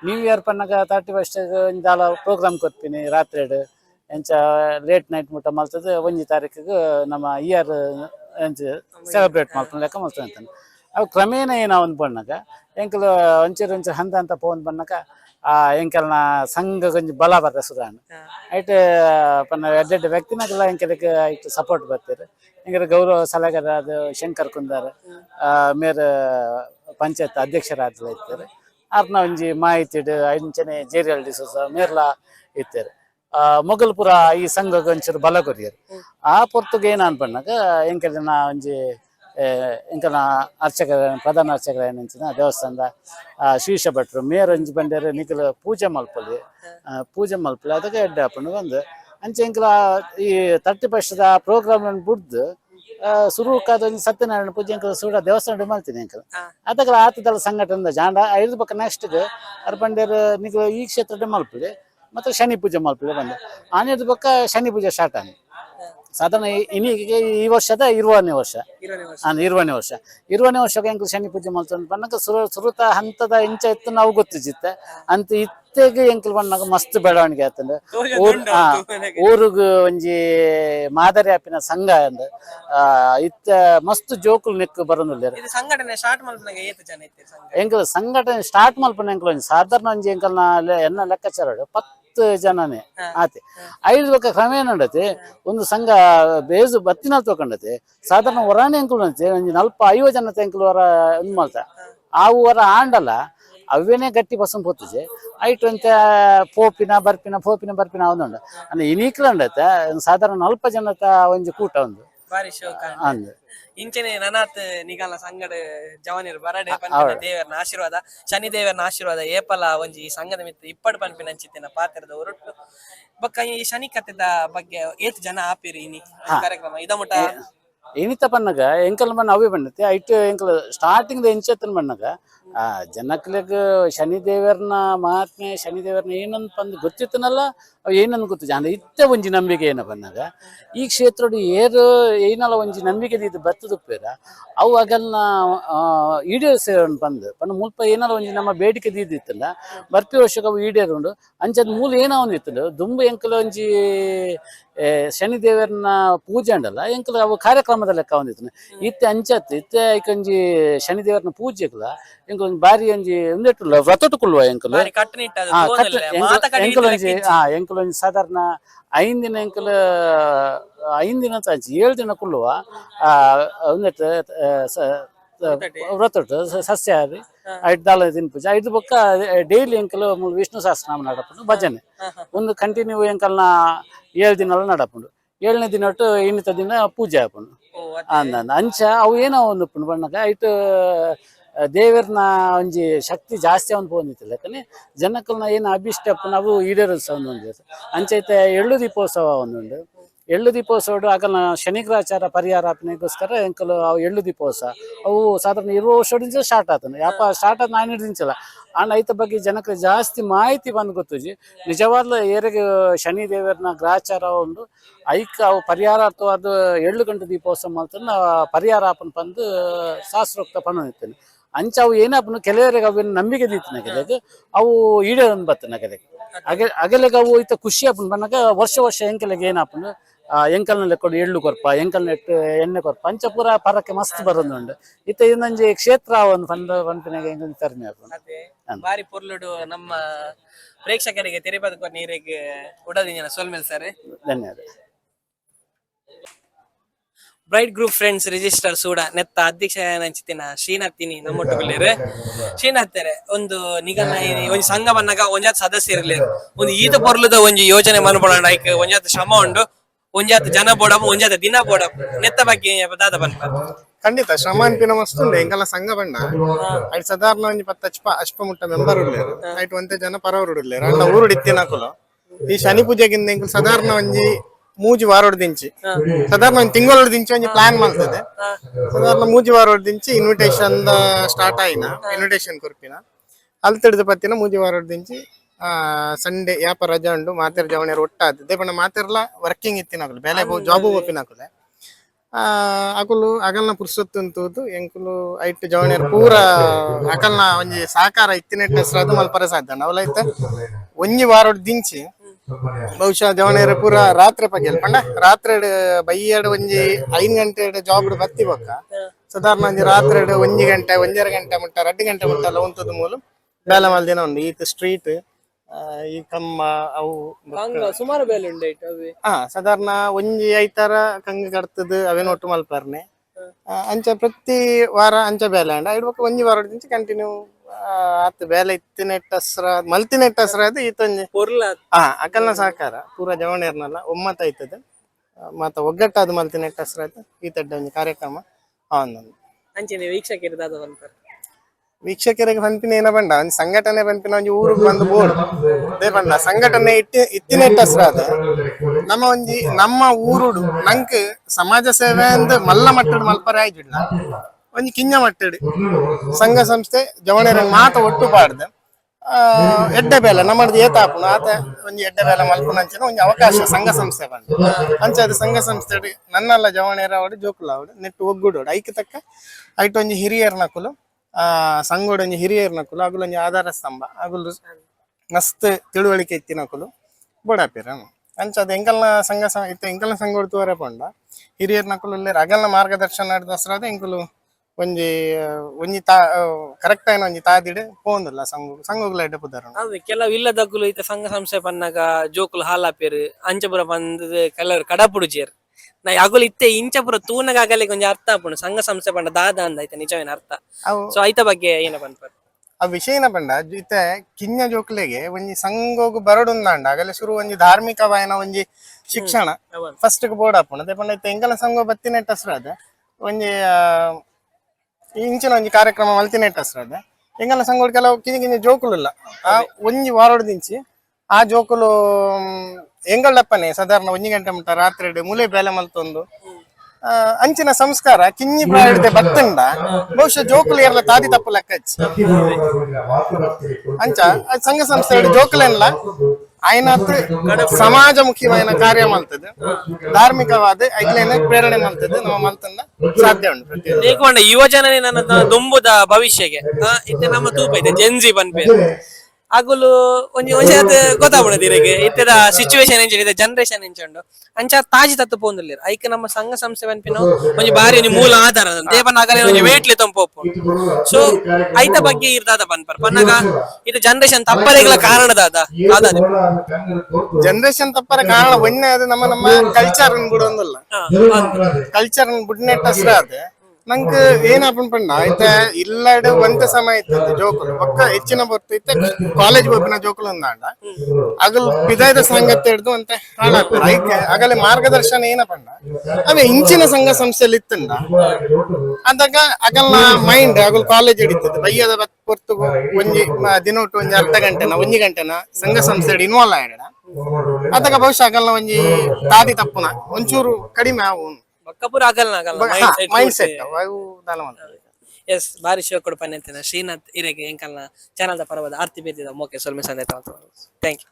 ನ್ಯೂ ಇಯರ್ ಪನ್ನಗ ತರ್ಟಿ ಫಸ್ಟ್ ದಾಲ ಪ್ರೋಗ್ರಾಮ್ ಕೊತ್ಪಿನಿ ರಾತ್ರಿ ಎಂಚ ಲೇಟ್ ನೈಟ್ ಮುಟ್ಟ ಮಲ್ತದ ಒಂಜಿ ತಾರೀಕಿಗೆ ನಮ್ಮ ಇಯರ್ ಎಂಚ ಸೆಲೆಬ್ರೇಟ್ ಮಾಡ್ತಾನೆ ಲೆಕ್ಕ ಅಂತಾನೆ ಅವು ಕ್ರಮೇಣ ಏನ ಒಂದು ಬಣ್ಣಗ ಎಂಕಲ್ ಒಂಚೂರು ಒಂಚೂರು ಹಂತ ಅಂತ ಪೋನ್ ಬಣ್ಣಕ ಆ ಎಂಕಲ್ನ ಸಂಘ ಕೊಂಚ ಬಲ ಬರ್ತದೆ ಸುಧಾರಣ. ಐಟ್ ಪನ್ನ ಎಡ್ಡೆಡ್ಡೆ ವ್ಯಕ್ತಿನಾಗೆಲ್ಲ ಎಂಕಲಕ್ಕೆ ಐಟ್ ಸಪೋರ್ಟ್ ಬರ್ತಾರೆ. ಎಂಕಲ ಗೌರವ ಸಲಹೆಗಾರರಾದ ಶಂಕರ್ ಕುಂದಾರ್ ಆ, ಮೇರ್ ಪಂಚಾಯತ್ ಅಧ್ಯಕ್ಷರಾದ ಇರ್ತಾರೆ. ಅರ್ನ ಒಂಜಿ ಮಾಹಿತಿ ಅಂಚನೆ ಜೇರಿಯಲ್ ಡಿಸೋಸ ಮೇರ್ಲ ಇರ್ತಾರೆ. ಆ, ಮೊಗಲ್ಪುರ ಈ ಸಂಘ ಒಂಚೂರು ಬಲ ಕೊರಿಯರು ಆ ಪೊರ್ತುಗೆ ಏನ್ ಅನ್ಪಣ್ಣಾಗ ಎಂಕೆಲ್ಲ ನಾ ಒಂಜಿ ಆ, ಅರ್ಚಕರ ಅರ್ಚಕ ಪ್ರಧಾನ ಅರ್ಚಕರ ಏನಂಚಿನ ದೇವಸ್ಥಾನದ ಆ, ಶ್ರೀಶ ಭಟ್ರು ಮೇಯರ್ ಒಂಜಿ ಬಂಡೇರು ನಿಖಲ್ ಪೂಜೆ ಮಲ್ಪಲಿ ಪೂಜೆ ಮಲ್ಪಲಿ ಅದಕ್ಕೆ ಎಡ್ಡೆ ಹಾಕೊಂಡು ಬಂದು ಅಂಚೆ ಇಂಕಲ ಈ ತರ್ಟಿ ಫಸ್ಟ್ದ ಪ್ರೋಗ್ರಾಮ್ ಬಿಡ್ದು ಸುರುಕಾದ ಒಂದು ಸತ್ಯನಾರಾಯಣ ಪೂಜೆ ಎಂಕಲ್ ಸೂಡ ದೇವಸ್ಥಾನ ಮಾಡ್ತೀನಿ
ಅಂಕಲ್.
ಅದಕ್ಕೆ ಆತದಲ್ಲ ಸಂಘಟನೆ ಜಾಂಡ ಐದು ಪಕ್ಕ ನೆಕ್ಸ್ಟ್ ಅರ್ ಬಂಡೇರು ನಿಖಲ್ ಈ ಕ್ಷೇತ್ರ ಮಲ್ಪಲಿ ಮತ್ತೆ ಶನಿ ಪೂಜೆ ಮಲ್ಪಲಿ ಬಂದು. ಆನೆದ ಪಕ್ಕ ಶನಿ ಪೂಜೆ ಸ್ಟಾರ್ಟ್ ಆಗಿ ಸಾಧಾರಣ ಇನ್ನೀಗ ಈ ವರ್ಷದ ಇರುವನೇ ವರ್ಷ.
ಇರುವನೇ ವರ್ಷ.
ಇರುವನೇ ವರ್ಷ. ವರ್ಷಕ್ಕೆ ಎಂಕ್ ಶನಿ ಪೂಜೆ ಮಾಡ್ತಾನೆ ಬಣ್ಣಕ್ಕೆ ಸುರು ಸುರುತ ಹಂತದ ಇಂಚ ಇತ್ತು ನಾವು ಗೊತ್ತಿಜಿತ್ತೆ ಅಂತ ಇತ್ತೆಗೆ ಎಂಕಲ್ ಬಣ್ಣಗ ಮಸ್ತ್ ಬೆಳವಣಿಗೆ
ಆಯ್ತಂದ್ರೆ
ಊರ್
ಮನೆಗೆ.
ಊರುಗು ಒಂಜಿ ಮಾದರಿ ಆಪಿನ ಸಂಘ ಅಂದ್. ಆ ಇತ್ತ ಮಸ್ತ್ ಜೋಕುಲ್ ನೆಕ್ ಬರೋದಿಲ್ಲ
ಸಂಘಟನೆ ಸ್ಟಾರ್ಟ್ ಏತು ಜನ ಇತ್ತು
ಸಂಘಟನೆ ಸ್ಟಾರ್ಟ್ ಮಲ್ಪನ ಎಂಕಲ್ ಒಂಜಿ ಸಾಧಾರಣ ಒಂಜಿ ಎಂಕಲ್ನ ಎನ್ನ ಲೆಕ್ಕಾಚಾರ ಪತ್ತು ಜನನೇ ಆತೆ. ಐದು ಲಕ್ಷ ಕ್ರಮ ಏನಂಡತೆ ಒಂದು ಸಂಘ ಬೇಸು ಬತ್ತಿನ ತಗೊಂಡತೆ ಸಾಧಾರಣ ವರಾಣಿ ಅಂಕುಲು ಅಂತೆ ಒಂಜಿ ನಲ್ಪ ಐವ ಜನ ಎಂಕುಲು ವರ ಇದು ಮಾಡ್ತ. ಆವು ವರ ಆಂಡಲ ಅವೇನೇ ಗಟ್ಟಿ ಬಸಂ ಪೋತುಜೆ ಐಟ್ ಅಂತ ಪೋಪಿನ ಬರ್ಪಿನ ಪೋಪಿನ ಬರ್ಪಿನ ಅವನುಂಡ ಅಂದ್ರೆ ಇನೀಕ್ಲ ಸಾಧಾರಣ ನಲ್ಪ ಜನತ ಒಂಜಿ ಕೂಟ ಒಂದು
ಬಾರಿ ಶೋಕ.
ಅಂದ್.
ಇಂಚನೆ ನನಾತ್ ನಿಗಾಲ ಸಂಗಡ ಜವನಿರ್ ಬರಡೆ ಪನ್ಪಿನ ದೇವರನ ಆಶೀರ್ವಾದ ಶನಿ ದೇವರನ ಆಶೀರ್ವಾದ ಏಪಲ ಒಂಜಿ ಈ ಸಂಘದ ಮಿತ್ರ ಇಪ್ಪಡ್ ಪನ್ಪಿನ ಅಂಚಿತ್ತಿನ ಪಾತ್ರದ ಹೊರಟು ಬಕ್ಕ ಈ ಶನಿ ಕಥೆದ ಬಗ್ಗೆ ಏತ್ ಜನ ಆಪಿರಿ ಇನಿ? ಕಾರ್ಯಕ್ರಮ ಇದ ಮುಟ?
ಏನಿತ್ತ ಪನ್ನಗ ಎಂಕಲ್ ಮನ್ನ ಅವೇ ಬಣ್ಣತಿ ಐಟ್ ಎಂಕಲ್ ಸ್ಟಾರ್ಟಿಂಗ್ ಎಂಚತ್ತನ್ ಬಣ್ಣಗ ಆ, ಜನಕ್ಲಿಗ ಶನಿದೇವರನ್ನ ದೇವರನ ಮಹಾತ್ಮೆ ಶನಿದೇವರನ್ನ ದೇವರನ ಏನಂತ ಪಂದ್ ಗೊತ್ತಿತ್ತನಲ್ಲ? ಅವ್ ಏನಂದ್ ಅಂದ್ರೆ ಇತ್ತೆ ಒಂಜಿ ನಂಬಿಕೆ ಏನ ಬಂದಾಗ? ಈ ಕ್ಷೇತ್ರಡು ಏರು ಏನಲ್ಲ ಒಂಜಿ ನಂಬಿಕೆ ಇದು ಬತ್ತದಪ್ಪೇರ ಅವು ಅಗಲ್ನ ಈಡೇರಿಸ ಬಂದು ಪಂಡ ಮುಲ್ಪ ಏನಲ್ಲ ಒಂಜಿ ನಮ್ಮ ಬೇಡಿಕೆ ದೀದಿತ್ತಲ್ಲ ಬರ್ತಿ ವರ್ಷಕ್ಕೆ ಅವು ಈಡೇರುಂಡು. ಅಂಚದ್ ಮೂಲ ಏನೋ ಒಂದಿತ್ತಲ್ಲ ದುಂಬು ಎಂಕಲ ಒಂಜಿ ಶನಿದೇವರನ್ನ ಶನಿ ದೇವರನ ಪೂಜೆ ಅಂಡಲ್ಲ? ಎಂಕಲ ಅವು ಕಾರ್ಯಕ್ರಮದ ಲೆಕ್ಕ ಒಂದಿತ್ತು ಇತ್ತೆ ಅಂಚತ್, ಇತ್ತೆ ಐಕೊಂಜಿ ಶನಿ ದೇವರನ ಒಂಜಿ ಬಾರಿ ಒಂಜಿ ಒಂದೆಟ್ಟು ವ್ರತಟ್ಟು ಕುಲ್ವ ಎಂಕಲ್. ಎಂಕಲ್
ಇದ್ದಿಲ್ಲ
ಒಂಜಿ ಆ ಎಂಕಲ್ ಒಂಜಿ ಸಾಧಾರಣ ಐಂದಿನ ಎಂಕಲ್ ಐಂದಿನ ದಿನ ಅಂಚಿ ಏಳು ದಿನ ಕುಲ್ಲುವ ಆ ಒಂದೆಟ್ಟು ವ್ರತಟ್ಟು ಸಸ್ಯ ಸಸ್ಯಾಹಾರಿ ಐದು ದಾಲ ತಿನ್ಪುಜ ಐದು ಬೊಕ್ಕ ಡೈಲಿ ಎಂಕಲ್ ವಿಷ್ಣು ಸಹಸ್ರನಾಮ ನಡಪುಂಡು ಭಜನೆ. ಒಂದು ಕಂಟಿನ್ಯೂ ಎಂಕಲ್ನ ಏಳು ದಿನ ನಡಪುಂಡು ಏಳನೇ ದಿನ ಒಟ್ಟು ಇನ್ನಿತ ದಿನ ಪೂಜೆ
ಆಪುಂಡು. ಅಂದ.
ಅಂಚ ಅವು ಏನೋ ಒಂದು ಐಟು ಐಟ್ ದೇವರನ ಒಂಜಿ ಶಕ್ತಿ ಜಾಸ್ತಿ ಅವನು ಪೋನಿತ್ತಿಲ್ಲ ಯಾಕಂದ್ರೆ ಜನಕ್ಕಲ್ನ ಏನು ಅಭಿಷ್ಟ ನಾವು ಈಡೇರಿಸ ಒಂದೊಂದು. ಅಂಚೈತೆ ಎಳ್ಳು ದೀಪೋತ್ಸವ ಒಂದುಂಡು ಎಳ್ಳು ದೀಪೋತ್ಸವ ಆಗಲ್ಲ ಶನಿಗ್ರಾಚಾರ ಪರಿಹಾರ ಅಪ್ಪನಿಗೋಸ್ಕರ ಎಂಕಲು ಅವು ಎಳ್ಳು ದೀಪೋತ್ಸವ. ಅವು ಸಾಧಾರಣ ಇರುವ ವರ್ಷದಿಂದ ಸ್ಟಾರ್ಟ್ ಆತನು ಯಾಪ ಸ್ಟಾರ್ಟ್ ಆದ ನಾನು ಹಿಡಿದಿಂಚಲ್ಲ ಅಣ್ಣ ಐತ ಬಗ್ಗೆ ಜನಕ್ಕೆ ಜಾಸ್ತಿ ಮಾಹಿತಿ ಬಂದು ಗೊತ್ತಿ ನಿಜವಾದ ಏರಿಗೆ ಶನಿ ದೇವರನ್ನ ಗ್ರಾಚಾರ ಉಂಡು ಐಕ್ ಅವು ಪರಿಹಾರ ಅಥವಾ ಎಳ್ಳು ಗಂಟೆ ದೀಪೋತ್ಸವ ಮಾಡ್ತಾನೆ ಪರಿಹಾರ ಅಪ್ಪನ ಬಂದು ಶಾಸ್ತ್ರೋಕ್ತ ಪಣ ಅಂಚ ಅವು ಏನಪ್ಪನು ಕೆಲವರಿಗೆ ಅವಿನ ನಂಬಿಕೆ ದಿತ್ತು ಕೆಲಗೆ ಅವು ಈಡೇರನ್ ಬತ್ತ ಕೆಲಗೆ ಅಗೆ ಅಗಲೆಗೆ ಅವು ಇತ್ತ ಖುಷಿ ಅಪ್ಪನ ಬನ್ನಾಗ ವರ್ಷ ವರ್ಷ ಎಂಕಲೆಗೆ ಏನಪ್ಪನು ಎಂಕಲ್ನಲ್ಲಿ ಕೊಡು ಎಳ್ಳು ಕೊರ್ಪ ಎಂಕಲ್ನ ಇಟ್ಟು ಎಣ್ಣೆ ಕೊರ್ಪ ಅಂಚ ಪೂರ ಪರಕ್ಕೆ ಮಸ್ತ್ ಬರೋದುಂಡು ಇತ್ತ ಇನ್ನೊಂಜಿ ಕ್ಷೇತ್ರ ಒಂದು ಪಂಡ ಪಂಪಿನಾಗ ಹೆಂಗ್ ಕರ್ಮಿ
ಬಾರಿ ಪೊರ್ಲುಡು ನಮ್ಮ ಪ್ರೇಕ್ಷಕರಿಗೆ ತೆರೆಬದುಕೊ ನೀರಿಗೆ ಉಡದಿನ ಸೋಲ್ಮೇಲ್ ಸರ್
ಧನ್ಯವಾದ.
ಬ್ರೈಟ್ ಗ್ರೂಪ್ ಫ್ರೆಂಡ್ಸ್ ರಿಜಿಸ್ಟರ್ ಸೂಡ. ನೆತ್ತ ಅಧ್ಯಕ್ಷ ನಂಚಿತಿನ ಶ್ರೀನಾಥಿನಿ ನಮ್ಮೊಟ್ಟು ಬಿಲ್ಲೇರು ಶ್ರೀನಾಥ್ತಾರೆ ಒಂದು ನಿಗಮ ಒಂಜಿ ಸಂಘ ಬನ್ನಗ ಒಂಜಾತ್ ಸದಸ್ಯ ಇರ್ಲೇರು ಒಂದು ಈತ ಪೊರ್ಲುದ ಒಂಜಿ ಯೋಜನೆ ಮನ್ಬೋಣ ಐಕ್ ಒಂಜಾತ್ ಶ್ರಮ ಉಂಡು. ಒಂಜಾತ್ ಜನ ಬೋಡಮ್ ಒಂಜಾತ್ ದಿನ ಬೋಡಮ್. ನೆತ್ತ ಬಗ್ಗೆ ದಾದ ಬನ್ನ
ಖಂಡಿತ ಶ್ರಮ ಅನ್ಪಿನ ಮಸ್ತ್ ಉಂಡೆ. ಎಂಕಲ್ಲ ಸಂಘ ಬಣ್ಣ ಐಟ್ ಸಾಧಾರಣ ಒಂಜಿ ಪತ್ತ ಅಚ್ಪ ಅಚ್ಪ ಮುಟ್ಟ ಮೆಂಬರ್ ಉಳ್ಳೇರು ಐಟ್ ಒಂತೆ ಜನ ಪರವರು ಉಳ್ಳೇರು ಅಂಡ ಊರು ಇತ್ತಿನಕುಲು ಈ ಶನಿ ಪೂಜೆಗಿಂದ ಎಂಕಲ್ ಸಾಧಾರಣ ಒಂಜಿ ಮೂಜಿ ವಾರ ದಿಂಚಿ. ಸಾಧಾರಣ ಒಂಜಿ ತಿಂಗಳೋಡ್ ದಿಂಚಿ ಒಂಜಿ ಪ್ಲಾನ್ ಮಾಡ್ತದೆ. ಸಾಧಾರಣ ಮೂಜಿ ವಾರೋಡ್ ದಿಂಚಿ ಇನ್ವಿಟೇಷನ್ ಸ್ಟಾರ್ಟ್ ಆಯ್ನ. ಇನ್ವಿಟೇಷನ್ ಕೊರ್ಪಿನ. ತಿಳಿದು ಪತ್ತಿನ ಮೂಜಿ ವಾರೋಡ್ ದಿಂಚಿ ಆ ಸಂಡೇ ಯಾಪ ರಜಾ ಉಂಡು ಮಾತೆರ್ ಜವಣೆರ್ ಒಟ್ಟಾದ ದೇಪಣ್ಣ ಮಾತೆರ್ಲ ವರ್ಕಿಂಗ್ ಇತ್ತಿನ ಬೇಲೆ ಜಾಬು ಒಪ್ಪಿನಕುಲೆ. ಅಕುಲು ಅಗಲ್ನ ಪುರ್ಸೊತ್ತು ಅಂತೂದು ಎಂಕುಲು ಐಟ್ ಜವಣೆರ್ ಪೂರ ಅಕಲ್ನ ಒಂಜಿ ಸಾಕಾರ ಇತ್ತಿನೆಟ್ಟ ಹೆಸರಾದು ಮಲ್ಪರ ಸಾಧ್ಯ ಅವಲೈತ ಒಂಜಿ ವಾರೋಡ್ ದಿಂಚಿ ಬಹುಶಃ ಜವಣೆರ್ ಪೂರ ರಾತ್ರಿ ಪಗೆಲ್ ಪಂಡ ರಾತ್ರಿ ಬೈಯಡ್ ಒಂಜಿ ಐನ್ ಗಂಟೆ ಜಾಬ್ ಬತ್ತಿ ಬೊಕ್ಕ. ಸಾಧಾರಣ ಒಂಜಿ ರಾತ್ರಿ ಒಂಜಿ ಗಂಟೆ ಒಂಜರ ಗಂಟೆ ಮುಟ್ಟ ರಡ್ಡು ಗಂಟೆ ಮುಟ್ಟ ಎಲ್ಲ ಉಂತದ ಬೇಲ ಬೇಲೆ ಮಲ್ದಿನ ಉಂಡು ಈತ ಸ್ಟ್ರೀಟ್ ಈ ಕಮ್ಮ ಅವು
ಸುಮಾರು ಬೇಲೆ ಉಂಡು
ಹಾ ಸಾಧಾರಣ ಒಂಜಿ ಐತಾರ ಕಂಗ ಕಡ್ತದ ಅವೇನು ಒಟ್ಟು ಮಲ್ಪಾರ್ನೆ. ಆ, ಅಂಚ ಪ್ರತಿ ವಾರ ಅಂಚ ಬೇಲೆ ಅಂಡ ಐಡ್ ಬೊಕ್ಕ ಒಂಜಿ ವಾರ ಕಂಟಿನ್ಯೂ ಆತ ಬೇಲೆ ಇತ್ತಿನೆಟ್ ಹಸ್ರ ಮಲ್ತಿನೆಟ್ ಹಸ್ರ ಅದು ಈತೊಂಜಿ ಹಾ ಅಕಲ್ನ ಸಹಕಾರ ಪೂರ ಜವಣೇರ್ನಲ್ಲ ಒಮ್ಮತ ಐತದ. ಮತ್ತ ಒಗ್ಗಟ್ಟಾದ ಮಲ್ತಿನೆಟ್ ಹಸ್ರ ಆಯ್ತು ಈತಡ್ಡ ಒಂಜಿ ಕಾರ್ಯಕ್ರಮ. ಅವನೊಂದು
ಅಂಚನೆ ವೀಕ್ಷಕರು ದಾದ ಬಂತಾರೆ
ವೀಕ್ಷಕರಿಗೆ ಪಂಪಿನ ಏನ ಬಂಡ ಒಂದು ಸಂಘಟನೆ ಪಂಪಿನ ಒಂಜಿ ಊರಿಗೆ ಬಂದು ಬೋರ್ಡ್. ಅದೇ ಬಂಡ ಸಂಘಟನೆ ಇಟ್ಟಿ ಇತ್ತಿನೆಟ್ಟಸ್ರ ಅದು ಅದ ನಮ್ಮ ಒಂಜಿ ನಮ್ಮ ಊರುಡು ನಂಕ್ ಸಮಾಜ ಸೇವೆ ಅಂದ್ ಮಲ್ಲ ಮಟ್ಟಡ್ ಮಲ್ಪರೆ ಆಯ್ಜಿಡ್ಲ ಒಂಜಿ ಕಿಂಜ ಮಟ್ಟಡ್. ಸಂಘ ಸಂಸ್ಥೆ ಜವಣೇರ ಮಾತ ಒಟ್ಟು ಪಾಡ್ದೆ ಆ, ಎಡ್ಡೆ ಬೇಲೆ ನಮ್ಮದು ಏತಾಪುನ ಆತ ಒಂಜಿ ಎಡ್ಡೆ ಬೇಲೆ ಮಲ್ಪುನ ಅಂಚಿನ ಒಂಜಿ ಅವಕಾಶ ಸಂಘ ಸಂಸ್ಥೆ ಬಂದು. ಅಂಚ ಸಂಘ ಸಂಸ್ಥೆ ನನ್ನಲ್ಲ ಜವಣೇರ ಅವಡು ಜೋಕುಲ ಅವಡು ನೆಟ್ಟು ಒಗ್ಗುಡು ಐಕ್ ತಕ್ಕ ಐಟ್ ಒಂಜಿ ಹಿರಿಯರ್ ನಕುಲು ಆ ಸಂಘೋಡ ಒಂಜಿ ಹಿರಿಯರ್ ನಕುಲು ಅಗುಲು ಒಂಜಿ ಆಧಾರ ಸ್ತಂಭ ಅಗುಲು ಮಸ್ತ್ ತಿಳುವಳಿಕೆ ಇತ್ತಿನಕುಲು ಬೋಡಾಪಿರ. ಅಂಚ ಅದು ಎಂಕಲ್ನ ಸಂಘ ಇತ್ತ ಎಂಕಲ್ನ ಸಂಘ ತೋರೆ ಪಂಡ. ಹಿರಿಯರ್ ನಕುಲು ಅಗಲ್ನ ಮಾರ್ಗದರ್ಶನ ನಡೆದಸ್ರಾದ ಎಂಕುಲು ಒಂಜಿ ಒಂಜಿ ತಾ ಕರೆಕ್ಟ್ ಆಯ್ನ ಒಂಜಿ ತಾದಿಡೆ ಪೋವೊಂದುಲ್ಲ ಸಂಘ ಸಂಘಗಳ ಎಡ್ಡೆ ಪುದರ
ಅದು ಕೆಲವು ಇಲ್ಲದಕ್ಕೂ ಈತ ಸಂಘ ಸಂಸ್ಥೆ ಪನ್ನಗ ಜೋಕುಲು ಹಾಲಾಪೇರು ಅಂಚಪುರ ಬಂದ್ ಕೆಲವರು ಕಡಪುಡುಜೇರ್ ನಾ ಯಾಗುಲು ಇತ್ತೆ ಇಂಚಪುರ ತೂನಗ ಆಗಲಿ ಕೊಂಚ ಅರ್ಥ ಆಪುಂಡು ಸಂಘ ಸಂಸ್ಥೆ ಪಂಡ ದಾದ ಅಂದ ಐತೆ ನಿಜವೇನ ಅರ್ಥ.
ಅವು
ಸೊ ಐತ ಬಗ್ಗೆ ಏನ ಬಂದ್ಪರ್
ಆ ವಿಷಯನ ಪಂಡ ಇತ್ತೆ ಕಿಂಜ ಜೋಕ್ಲೆಗೆ ಒಂಜಿ ಸಂಘೋಗು ಬರಡುಂದಾಂಡ ಆಗಲೇ ಶುರು ಒಂಜಿ ಧಾರ್ಮಿಕವಾಯನ ಒಂಜಿ ಶಿಕ್ಷಣ. ಫಸ್ಟ್ ಬೋರ್ಡ್ ಹಾಪುಂಡು ಅದೇ ಪಂಡ ಇತ್ತೆ ಎಂಕಲ ಸಂಘ ಬತ್ತಿನೆಟ್ ಹಸ್ರಾದ ಒಂಜಿ ಆ, ಇಂಚಿನ ಒಂಜಿ ಕಾರ್ಯಕ್ರಮ ಮಲ್ತಿನೆಟ್ ಹಸ್ರಾದ ಎಂಕಲ ಸಂಗೊಡು ಕೆಲವು ಕಿಂಜ ಕಿಂಜ ಜೋಕುಲು ಇಲ್ಲ ಆ ಒಂಜಿ ವಾರೋಡ್ ದಿಂಚಿ ಆ ಜೋಕುಲು ಎಂಗಳಪ್ಪನೆ ಸಾಧಾರಣ ಒಂಜಿ ಗಂಟೆ ಮುಟ್ಟ ರಾತ್ರಿ ಮುಲೆ ಬೇಲೆ ಮಲ್ತೊಂದು ಆ, ಅಂಚಿನ ಸಂಸ್ಕಾರ ಕಿಂಜಿ ಪ್ರಾಯಡ್ದೆ ಬತ್ತಂಡ ಬಹುಶಃ ಜೋಕುಲು ಏರ್ಲ ತಾದಿ ತಪ್ಪು ಲೆಕ್ಕ ಅಂಚ ಅದ್ ಸಂಘ ಸಂಸ್ಥೆ ಜೋಕುಲೆನ್ಲ. ಆಯ್ನಾತ್ ಮುಖ್ಯವಾದ ಕಾರ್ಯ ಮಾಡ್ತದೆ. ಧಾರ್ಮಿಕವಾದ ಐಗ್ಲೇನ ಪ್ರೇರಣೆ ಮಾಡ್ತದೆ ನಮ್ಮ ಮಲ್ತಂದ ಸಾಧ್ಯ ಉಂಟು ಪ್ರತಿಯೊಂದು.
ಯುವ ಯುವಜನನೇ ನನ್ನ ದುಂಬುದ ಇತ್ತೆ ನಮ್ಮ ತೂಪ ಇದೆ ಜೆನ್ಜಿ ಪನ್ಪೇರು ಅಗುಲು ಒಂಜಿ ಒಂಜಿ ಅದು ಗೊತ್ತಾಗ್ಬಿಡದು ಇರಗೆ ಇತ್ತದ ಸಿಚುವೇಶನ್ ಎಂಚಿದೆ ಜನರೇಷನ್ ಎಂಚುಂಡು ಅಂಚ ತಾಜಿ ತತ್ತು ಪೋಂದುಲ್ಲೇರು ಐಕ ನಮ್ಮ ಸಂಘ ಸಂಸ್ಥೆ ಪನ್ಪಿನ ಒಂಜಿ ಬಾರಿ ಒಂಜಿ ಮೂಲ ಆಧಾರ ದೇವನ ಆಗಲೇ ಒಂಜಿ ವೇಟ್ಲಿ ತಂಪೋಪು ಸೊ ಐತ ಬಗ್ಗೆ ಇರ್ದಾದ ಪನ್ಪರ್ ಪನ್ನಗ ಇದು ಜನರೇಷನ್ ತಪ್ಪಲೆಗಳ ಕಾರಣದಾದ ಆದಾದ
ಜನರೇಷನ್ ತಪ್ಪರ ಕಾರಣ ಒಣ್ಣೆ ಅದು ನಮ್ಮ ನಮ್ಮ ಕಲ್ಚರ್ ಬಿಡೊಂದಿಲ್ಲ. ಕಲ್ಚರ್ ಬಿಡ್ನೆಟ್ ಹೆಸರು ಅದ. ನಂಗೆ ಏನಪ್ಪ ಪಣ್ಣ ಐತೆ ಇಲ್ಲಡ್ ಒಂದ ಸಮಯ ಇತ್ತು ಜೋಕುಲು. ಒಕ್ಕ ಹೆಚ್ಚಿನ ಬರ್ತು ಕಾಲೇಜ್ ಹೋಗಿನ ಜೋಕುಲು ಅಂದಾಂಡ ಅಗಲ್ ಬಿದಾಯದ ಸಂಗತಿ ಹಿಡ್ದು ಅಂತ ಹಾಳಾಗ್ತದೆ ಐತೆ ಮಾರ್ಗದರ್ಶನ ಏನ ಪಂಡ ಅವೇ ಇಂಚಿನ ಸಂಘ ಸಂಸ್ಥೆಯಲ್ಲಿ ಇತ್ತಂಡ ಅದಾಗ ಅಗಲ್ನ ಮೈಂಡ್ ಅಗಲ್ ಕಾಲೇಜ್ ಹಿಡಿತದೆ. ಬೈಯದ ಪೊರ್ತು ಒಂಜಿ ದಿನ ಒಟ್ಟು ಒಂಜಿ ಅರ್ಧ ಗಂಟೆನ, ಒಂಜಿ ಗಂಟೆನ ಸಂಘ ಸಂಸ್ಥೆ ಇನ್ವಾಲ್ವ್ ಆಯ್ಡ ಅದಾಗ ಬಹುಶಃ ಅಗಲ್ನ ಒಂಜಿ ತಾದಿ ತಪ್ಪುನ, ಒಂಚೂರು ಕಡಿಮೆ ಆವು
ಬಕ್ಕಪುರ ಆಗಲ್ಲ ಆಗಲ್ಲ.
ಮೈಂಡ್ ಸೆಟ್ ಅವು
ಎಸ್ ಬಾರಿ ಶಿವ ಕೊಡು ಪನ್ನೆಂತಿನ ಶ್ರೀನಾಥ್ ಇರೆಗೆ ಎಂಕಲ್ನ ಚಾನಲ್ದ ಪರವಾದ ಆರ್ತಿ ಬೇದಿದ ಮೋಕೆ ಸೊಲ್ಮೆ ಸಂದೇತ ಥ್ಯಾಂಕ್ ಯು